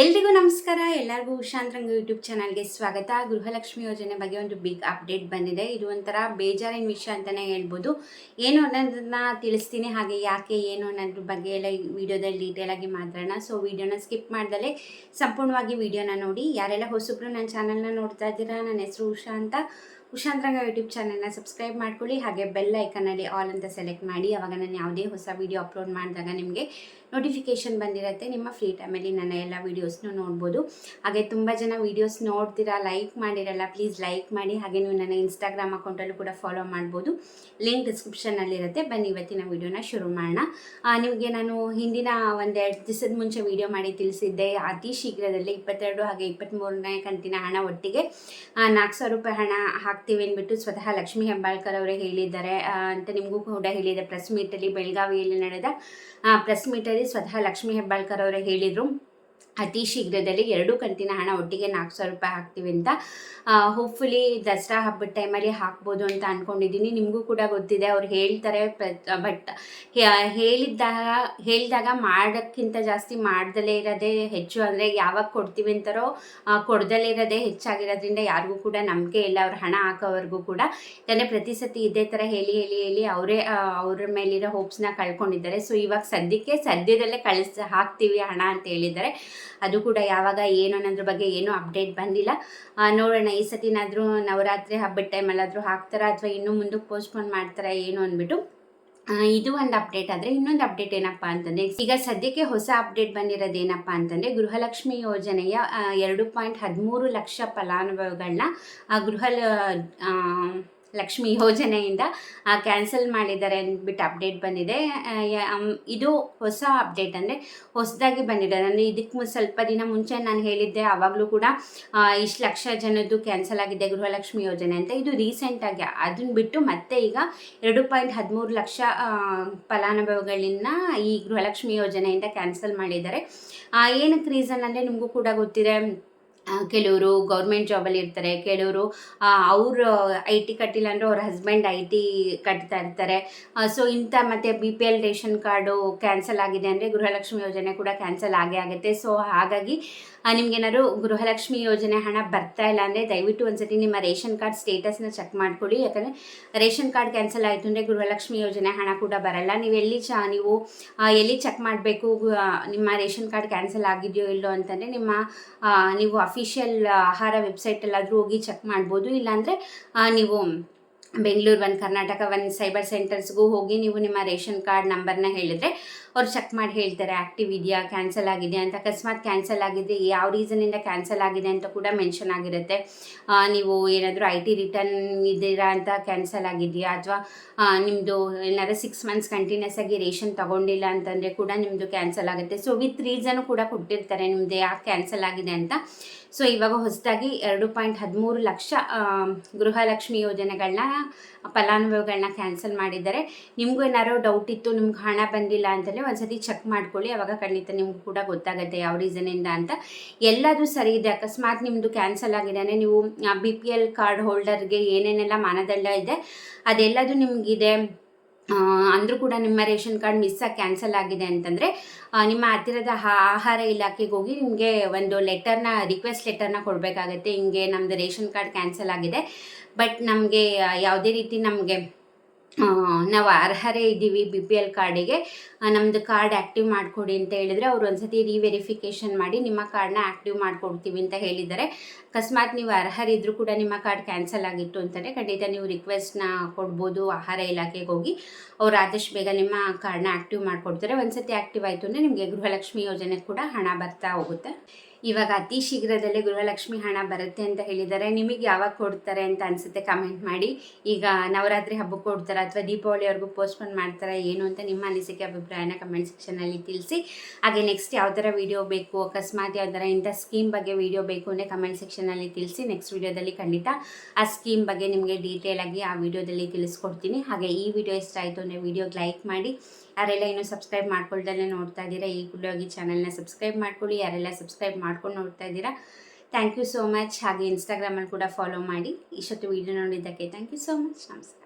ಎಲ್ರಿಗೂ ನಮಸ್ಕಾರ. ಎಲ್ಲರಿಗೂ ಉಷಾಂತರಂಗ ಯೂಟ್ಯೂಬ್ ಚಾನಲ್ಗೆ ಸ್ವಾಗತ. ಗೃಹಲಕ್ಷ್ಮಿ ಯೋಜನೆ ಬಗ್ಗೆ ಒಂದು ಬಿಗ್ ಅಪ್ಡೇಟ್ ಬಂದಿದೆ. ಇದು ಒಂಥರ ಬೇಜಾರಿನ ವಿಷಯ ಅಂತಲೇ ಹೇಳ್ಬೋದು. ಏನು ಅನ್ನೋದನ್ನ ತಿಳಿಸ್ತೀನಿ. ಹಾಗೆ ಯಾಕೆ, ಏನು ಅನ್ನೋದ್ರ ಬಗ್ಗೆ ಎಲ್ಲ ವಿಡಿಯೋದಲ್ಲಿ ಡೀಟೇಲಾಗಿ ಮಾತಾಡೋಣ. ಸೊ ವಿಡಿಯೋನ ಸ್ಕಿಪ್ ಮಾಡ್ದಲೇ ಸಂಪೂರ್ಣವಾಗಿ ವಿಡಿಯೋನ ನೋಡಿ. ಯಾರೆಲ್ಲ ಹೊಸಬ್ರು ನನ್ನ ಚಾನಲ್ನ ನೋಡ್ತಾ ಇದ್ದೀರಾ, ನನ್ನ ಹೆಸರು ಉಷಾ ಅಂತ. ಉಷಾಂತರಂಗ ಯೂಟ್ಯೂಬ್ ಚಾನಲ್ನ ಸಬ್ಸ್ಕ್ರೈಬ್ ಮಾಡ್ಕೊಳ್ಳಿ ಹಾಗೆ ಬೆಲ್ ಐಕನಲ್ಲಿ ಆಲ್ ಅಂತ ಸೆಲೆಕ್ಟ್ ಮಾಡಿ ಅವಾಗ ನಾನು ಯಾವುದೇ ಹೊಸ ವೀಡಿಯೋ ಅಪ್ಲೋಡ್ ಮಾಡಿದಾಗ ನಿಮಗೆ ನೋಟಿಫಿಕೇಷನ್ ಬಂದಿರುತ್ತೆ. ನಿಮ್ಮ ಫ್ರೀ ಟೈಮಲ್ಲಿ ನನ್ನ ಎಲ್ಲ ವೀಡಿಯೋಸ್ನು ನೋಡ್ಬೋದು. ಹಾಗೆ ತುಂಬ ಜನ ವೀಡಿಯೋಸ್ ನೋಡ್ತೀರಾ, ಲೈಕ್ ಮಾಡಿರಲ್ಲ ಪ್ಲೀಸ್ ಲೈಕ್ ಮಾಡಿ. ಹಾಗೆ ನೀವು ನನ್ನ ಇನ್ಸ್ಟಾಗ್ರಾಮ್ ಅಕೌಂಟಲ್ಲೂ ಕೂಡ ಫಾಲೋ ಮಾಡ್ಬೋದು. ಲಿಂಕ್ ಡಿಸ್ಕ್ರಿಪ್ಷನಲ್ಲಿರುತ್ತೆ ಬನ್ನಿ, ಇವತ್ತಿನ ವೀಡಿಯೋನ ಶುರು ಮಾಡೋಣ. ನಿಮಗೆ ನಾನು ಹಿಂದಿನ ಒಂದೆರಡು ದಿವಸದ ಮುಂಚೆ ವೀಡಿಯೋ ಮಾಡಿ ತಿಳಿಸಿದ್ದೆ. ಅತಿ ಶೀಘ್ರದಲ್ಲೇ ಇಪ್ಪತ್ತೆರಡು ಹಾಗೆ ಇಪ್ಪತ್ತ್ಮೂರನೇ ಕಂತಿನ ಹಣ ಒಟ್ಟಿಗೆ ನಾಲ್ಕು ರೂಪಾಯಿ ಹಣ ಹಾಕ್ತೀವಿ ಅಂದ್ಬಿಟ್ಟು ಸ್ವತಃ ಲಕ್ಷ್ಮೀ ಹೆಬ್ಬಾಳ್ಕರ್ ಅವರೇ ಹೇಳಿದ್ದಾರೆ. ಅಂತ ನಿಮಗೂ ಕೂಡ ಹೇಳಿದೆ. ಪ್ರೆಸ್ ಮೀಟಲ್ಲಿ ಬೆಳಗಾವಿಯಲ್ಲಿ ನಡೆದ ಪ್ರೆಸ್ ಮೀಟಲ್ಲಿ ಸ್ವತಃ ಲಕ್ಷ್ಮೀ ಹೆಬ್ಬಾಳ್ಕರ್ ಅವರೇ ಹೇಳಿದರು. ಅತಿ ಶೀಘ್ರದಲ್ಲಿ ಎರಡು ಕಂತಿನ ಹಣ ಒಟ್ಟಿಗೆ ನಾಲ್ಕು ಸಾವಿರ ರೂಪಾಯಿ ಹಾಕ್ತೀವಿ ಅಂತ ಹೋಪ್ಫುಲಿ ದಸರಾ ಹಬ್ಬದ ಟೈಮಲ್ಲಿ ಹಾಕ್ಬೋದು ಅಂತ ಅಂದ್ಕೊಂಡಿದ್ದೀನಿ ನಿಮಗೂ ಕೂಡ ಗೊತ್ತಿದೆ, ಅವ್ರು ಹೇಳ್ತಾರೆ ಬಟ್ ಹೇಳಿದ್ದಾಗ, ಹೇಳಿದಾಗ ಮಾಡೋಕ್ಕಿಂತ ಜಾಸ್ತಿ ಮಾಡ್ದಲೇ ಇರೋದೇ ಹೆಚ್ಚು. ಅಂದರೆ ಯಾವಾಗ ಕೊಡ್ತೀವಿ ಅಂತಾರೋ ಕೊಡ್ದಲೇ ಇರೋದೇ ಹೆಚ್ಚಾಗಿರೋದ್ರಿಂದ ಯಾರಿಗೂ ಕೂಡ ನಂಬಿಕೆ ಇಲ್ಲ. ಅವ್ರ ಹಣ ಹಾಕೋವರೆಗೂ ಕೂಡ ಯಾಕಂದರೆ ಪ್ರತಿ ಸತಿ ಇದೇ ಥರ ಹೇಳಿ ಹೇಳಿ ಹೇಳಿ ಅವರೇ ಅವ್ರ ಮೇಲಿರೋ ಹೋಪ್ಸ್ನ ಕಳ್ಕೊಂಡಿದ್ದಾರೆ. ಸೊ ಇವಾಗ ಸದ್ಯಕ್ಕೆ ಸದ್ಯದಲ್ಲೇ ಕಳಿಸ್, ಹಾಕ್ತೀವಿ ಹಣ ಅಂತ ಹೇಳಿದ್ದಾರೆ. ಅದು ಕೂಡ ಯಾವಾಗ ಏನು ಅನ್ನೋದ್ರ ಬಗ್ಗೆ ಏನೂ ಅಪ್ಡೇಟ್ ಬಂದಿಲ್ಲ. ನೋಡೋಣ, ಈ ಸತಿನಾದರೂ ನವರಾತ್ರಿ ಹಬ್ಬದ ಟೈಮಲ್ಲಾದರೂ ಹಾಕ್ತಾರಾ ಅಥವಾ ಇನ್ನೂ ಮುಂದಕ್ಕೆ ಪೋಸ್ಟ್ಪೋನ್ ಮಾಡ್ತಾರಾ ಏನು ಅಂದ್ಬಿಟ್ಟು ಇದು ಒಂದು ಅಪ್ಡೇಟ್ ಆದರೆ ಇನ್ನೊಂದು ಅಪ್ಡೇಟ್ ಏನಪ್ಪ ಅಂತಂದರೆ, ಈಗ ಸದ್ಯಕ್ಕೆ ಹೊಸ ಅಪ್ಡೇಟ್ ಬಂದಿರೋದು ಏನಪ್ಪ ಅಂತಂದರೆ, ಗೃಹಲಕ್ಷ್ಮಿ ಯೋಜನೆಯ ಎರಡು ಪಾಯಿಂಟ್ ಹದಿಮೂರು ಲಕ್ಷ ಫಲಾನುಭವಿಗಳನ್ನ ಗೃಹ ಲಕ್ಷ್ಮಿ ಯೋಜನೆಯಿಂದ ಕ್ಯಾನ್ಸಲ್ ಮಾಡಿದ್ದಾರೆ ಅಂದ್ಬಿಟ್ಟು ಅಪ್ಡೇಟ್ ಬಂದಿದೆ. ಇದು ಹೊಸ ಅಪ್ಡೇಟ್ ಅಂದರೆ ಹೊಸದಾಗಿ ಬಂದಿದೆ. ನಾನು ಇದಕ್ಕೆ ಸ್ವಲ್ಪ ದಿನ ಮುಂಚೆ ನಾನು ಹೇಳಿದ್ದೆ ಆವಾಗಲೂ ಕೂಡ ಇಷ್ಟು ಲಕ್ಷ ಜನದ್ದು ಕ್ಯಾನ್ಸಲ್ ಆಗಿದೆ ಗೃಹಲಕ್ಷ್ಮಿ ಯೋಜನೆ ಅಂತ. ಇದು ರೀಸೆಂಟಾಗಿ ಅದನ್ನ ಬಿಟ್ಟು ಮತ್ತೆ ಈಗ ಎರಡು ಪಾಯಿಂಟ್ ಹದಿಮೂರು ಲಕ್ಷ ಫಲಾನುಭವಿಗಳನ್ನ ಈ ಗೃಹಲಕ್ಷ್ಮಿ ಯೋಜನೆಯಿಂದ ಕ್ಯಾನ್ಸಲ್ ಮಾಡಿದ್ದಾರೆ. ಏನಕ್ಕೆ ರೀಸನ್ ಅಂದರೆ ನಿಮಗೂ ಕೂಡ ಗೊತ್ತಿದೆ ಕೆಲವರು ಗೌರ್ಮೆಂಟ್ ಜಾಬಲ್ಲಿ ಇರ್ತಾರೆ, ಕೆಲವರು ಅವರು ಐ ಟಿ ಕಟ್ಟಿಲ್ಲ ಅಂದರೆ ಅವ್ರ ಹಸ್ಬೆಂಡ್ ಐ ಟಿ ಕಟ್ತಾ ಇರ್ತಾರೆ. ಸೊ ಇಂಥ ಮತ್ತು B P L ration card cancel ಆಗಿದೆ ಅಂದರೆ ಗೃಹಲಕ್ಷ್ಮಿ ಯೋಜನೆ ಕೂಡ ಕ್ಯಾನ್ಸಲ್ ಆಗೇ ಆಗುತ್ತೆ. ಸೊ ಹಾಗಾಗಿ ನಿಮ್ಗೇನಾದ್ರು ಗೃಹಲಕ್ಷ್ಮಿ ಯೋಜನೆ ಹಣ ಬರ್ತಾ ಇಲ್ಲ ಅಂದರೆ ದಯವಿಟ್ಟು ಒಂದ್ಸತಿ ನಿಮ್ಮ ರೇಷನ್ ಕಾರ್ಡ್ ಸ್ಟೇಟಸ್ನ ಚೆಕ್ ಮಾಡ್ಕೊಳ್ಳಿ. ಯಾಕಂದರೆ ರೇಷನ್ ಕಾರ್ಡ್ ಕ್ಯಾನ್ಸಲ್ ಆಯಿತು ಅಂದರೆ ಗೃಹಲಕ್ಷ್ಮಿ ಯೋಜನೆ ಹಣ ಕೂಡ ಬರಲ್ಲ. ನೀವು ಎಲ್ಲಿ ಚ, ನೀವು ಎಲ್ಲಿ ಚೆಕ್ ಮಾಡಬೇಕು ನಿಮ್ಮ ರೇಷನ್ ಕಾರ್ಡ್ ಕ್ಯಾನ್ಸಲ್ ಆಗಿದೆಯೋ ಇಲ್ಲೋ ಅಂತಂದರೆ ನಿಮ್ಮ ನೀವು ಅಫಿಷಿಯಲ್ ಆಹಾರ ವೆಬ್ಸೈಟಲ್ಲಾದರೂ ಹೋಗಿ ಚೆಕ್ ಮಾಡ್ಬೋದು. ಇಲ್ಲಾಂದರೆ ನೀವು ಬೆಂಗಳೂರು ಒಂದು ಕರ್ನಾಟಕ, ಒಂದು ಸೈಬರ್ ಸೆಂಟರ್ಸ್ಗೂ ಹೋಗಿ ನೀವು ನಿಮ್ಮ ರೇಷನ್ ಕಾರ್ಡ್ ನಂಬರ್ನ ಹೇಳಿದ್ರೆ ಅವ್ರು ಚೆಕ್ ಮಾಡಿ ಹೇಳ್ತಾರೆ ಆ್ಯಕ್ಟಿವ್ ಇದೆಯಾ ಕ್ಯಾನ್ಸಲ್ ಆಗಿದೆ ಅಂತ. ಅಕಸ್ಮಾತ್ ಕ್ಯಾನ್ಸಲ್ ಆಗಿದೆ ಯಾವ ರೀಸನಿಂದ ಕ್ಯಾನ್ಸಲ್ ಆಗಿದೆ ಅಂತ ಕೂಡ ಮೆನ್ಷನ್ ಆಗಿರುತ್ತೆ. ನೀವು ಏನಾದರೂ ಐ ಟಿ ರಿಟರ್ನ್ ಇದ್ದೀರಾ ಅಂತ ಕ್ಯಾನ್ಸಲ್ ಆಗಿದೆಯಾ ಅಥವಾ ನಿಮ್ಮದು ಏನಾದ್ರು ಸಿಕ್ಸ್ ಮಂತ್ಸ್ ಕಂಟಿನ್ಯೂಸ್ ಆಗಿ ರೇಷನ್ ತಗೊಂಡಿಲ್ಲ ಅಂತಂದರೆ ಕೂಡ ನಿಮ್ಮದು ಕ್ಯಾನ್ಸಲ್ ಆಗುತ್ತೆ. ಸೊ ವಿತ್ ರೀಸನು ಕೂಡ ಕೊಟ್ಟಿರ್ತಾರೆ ನಿಮ್ಮದು ಯಾಕೆ ಕ್ಯಾನ್ಸಲ್ ಆಗಿದೆ ಅಂತ. ಸೊ ಇವಾಗ ಹೊಸದಾಗಿ ಎರಡು ಪಾಯಿಂಟ್ ಹದಿಮೂರು ಲಕ್ಷ ಗೃಹಲಕ್ಷ್ಮಿ ಯೋಜನೆಗಳನ್ನ ಫಲಾನುಭವಿಗಳನ್ನ ಕ್ಯಾನ್ಸಲ್ ಮಾಡಿದ್ದಾರೆ. ನಿಮಗೂ ಏನಾದ್ರು ಡೌಟ್ ಇತ್ತು, ನಿಮ್ಗೆ ಹಣ ಬಂದಿಲ್ಲ ಅಂತಲೇ ಒಂದ್ಸತಿ ಚೆಕ್ ಮಾಡ್ಕೊಳ್ಳಿ. ಅವಾಗ ಖಂಡಿತ ನಿಮ್ಗೆ ಕೂಡ ಗೊತ್ತಾಗುತ್ತೆ ಯಾವ ರೀಸನಿಂದ ಅಂತ. ಎಲ್ಲದೂ ಸರಿ ಇದೆ. ಅಕಸ್ಮಾತ್ ನಿಮ್ಮದು ಕ್ಯಾನ್ಸಲ್ ಆಗಿದೆ ನೀವು ಬಿ ಪಿ ಎಲ್ ಕಾರ್ಡ್ ಹೋಲ್ಡರ್ಗೆ ಏನೇನೆಲ್ಲ ಮಾನದಂಡ ಇದೆ ಅದೆಲ್ಲದೂ ನಿಮಗಿದೆ. ಅಂದರೂ ಕೂಡ ನಿಮ್ಮ ರೇಷನ್ ಕಾರ್ಡ್ ಮಿಸ್ ಆಗಿ ಕ್ಯಾನ್ಸಲ್ ಆಗಿದೆ ಅಂತಂದರೆ ನಿಮ್ಮ ಹತ್ತಿರದ ಆಹಾರ ಇಲಾಖೆಗೆ ಹೋಗಿ ನಿಮಗೆ ಒಂದು ಲೆಟರ್ನ ರಿಕ್ವೆಸ್ಟ್ ಲೆಟರ್ನ ಕೊಡಬೇಕಾಗತ್ತೆ. ಹಿಂಗೆ ನಮ್ಮದು ರೇಷನ್ ಕಾರ್ಡ್ ಕ್ಯಾನ್ಸಲ್ ಆಗಿದೆ. ಬಟ್ ನಮಗೆ ಯಾವುದೇ ರೀತಿ ನಮಗೆ ನಾವು ಅರ್ಹರೇ ಇದ್ದೀವಿ ಬಿ ಪಿ ಎಲ್ ಕಾರ್ಡಿಗೆ ನಮ್ಮದು ಕಾರ್ಡ್ ಆ್ಯಕ್ಟಿವ್ ಮಾಡಿಕೊಡಿ ಅಂತ ಹೇಳಿದರೆ ಅವ್ರು ಒಂದ್ಸತಿ ರೀವೆರಿಫಿಕೇಷನ್ ಮಾಡಿ ನಿಮ್ಮ ಕಾರ್ಡ್ನ ಆ್ಯಕ್ಟಿವ್ ಮಾಡಿಕೊಡ್ತೀವಿ ಅಂತ ಹೇಳಿದ್ದಾರೆ. ಅಕಸ್ಮಾತ್ ನೀವು ಅರ್ಹರಿದ್ದರೂ ಕೂಡ ನಿಮ್ಮ ಕಾರ್ಡ್ ಕ್ಯಾನ್ಸಲ್ ಆಗಿತ್ತು ಅಂತಲೇ ಖಂಡಿತ ನೀವು ರಿಕ್ವೆಸ್ಟ್ನ ಕೊಡ್ಬೋದು, ಆಹಾರ ಇಲಾಖೆಗೆ ಹೋಗಿ. ಅವ್ರು ಆದಷ್ಟು ಬೇಗ ನಿಮ್ಮ ಕಾರ್ಡ್ನ ಆ್ಯಕ್ಟಿವ್ ಮಾಡಿಕೊಡ್ತಾರೆ. ಒಂದ್ಸತಿ ಆ್ಯಕ್ಟಿವ್ ಆಯಿತು ಅಂದರೆ ನಿಮಗೆ ಗೃಹಲಕ್ಷ್ಮಿ ಯೋಜನೆ ಕೂಡ ಹಣ ಬರ್ತಾ ಹೋಗುತ್ತೆ. ಇವಾಗ ಅತಿ ಶೀಘ್ರದಲ್ಲೇ ಗೃಹಲಕ್ಷ್ಮಿ ಹಣ ಬರುತ್ತೆ ಅಂತ ಹೇಳಿದ್ದಾರೆ. ನಿಮಗೆ ಯಾವಾಗ ಕೊಡ್ತಾರೆ ಅಂತ ಅನಿಸುತ್ತೆ ಕಮೆಂಟ್ ಮಾಡಿ. ಈಗ ನವರಾತ್ರಿ ಹಬ್ಬಕ್ಕೆ ಕೊಡ್ತಾರೆ ಅಥವಾ ದೀಪಾವಳಿವರೆಗೂ ಪೋಸ್ಟ್ಪೋನ್ ಮಾಡ್ತಾರೆ ಏನು ಅಂತ ನಿಮ್ಮ ಅನಿಸಿಕೆ, ಅಭಿಪ್ರಾಯನ ಕಮೆಂಟ್ ಸೆಕ್ಷನಲ್ಲಿ ತಿಳಿಸಿ. ಹಾಗೆ ನೆಕ್ಸ್ಟ್ ಯಾವ ಥರ ವೀಡಿಯೋ ಬೇಕು, ಅಕಸ್ಮಾತ್ ಯಾವ ಥರ ಇಂಥ ಸ್ಕೀಮ್ ಬಗ್ಗೆ ವೀಡಿಯೋ ಬೇಕು ಅಂದರೆ ಕಮೆಂಟ್ ಸೆಕ್ಷನಲ್ಲಿ ತಿಳಿಸಿ. ನೆಕ್ಸ್ಟ್ ವೀಡಿಯೋದಲ್ಲಿ ಖಂಡಿತ ಆ ಸ್ಕೀಮ್ ಬಗ್ಗೆ ನಿಮಗೆ ಡೀಟೇಲ್ ಆಗಿ ಆ ವಿಡಿಯೋದಲ್ಲಿ ತಿಳಿಸ್ಕೊಡ್ತೀನಿ. ಹಾಗೆ ಈ ವಿಡಿಯೋ ಇಷ್ಟ ಆಯಿತು ಅಂದರೆ ವಿಡಿಯೋಗೆ ಲೈಕ್ ಮಾಡಿ. ಯಾರೆಲ್ಲ ಇನ್ನೂ ಸಬ್ಸ್ಕ್ರೈಬ್ ಮಾಡ್ಕೊಳ್ದಲ್ಲೇ ನೋಡ್ತಾ ಇದ್ದೀರಾ, ಈ ಆಗಿ ಚಾನಲ್ನ ಸಬ್ಸ್ಕ್ರೈಬ್ ಮಾಡ್ಕೊಳ್ಳಿ. ಯಾರೆಲ್ಲ ಸಬ್ಸ್ಕ್ರೈಬ್ ಮಾಡ್ಕೊಂಡು ನೋಡ್ತಾ ಇದ್ದೀರಾ ಥ್ಯಾಂಕ್ ಯು ಸೋ ಮಚ್ ಹಾಗೆ ಇನ್ಸ್ಟಾಗ್ರಾಮಲ್ಲಿ ಕೂಡ ಫಾಲೋ ಮಾಡಿ. ಇಷ್ಟೊತ್ತು ವಿಡಿಯೋ ನೋಡಿದ್ದಕ್ಕೆ ಥ್ಯಾಂಕ್ ಯು ಸೋ ಮಚ್ ನಮಸ್ಕಾರ.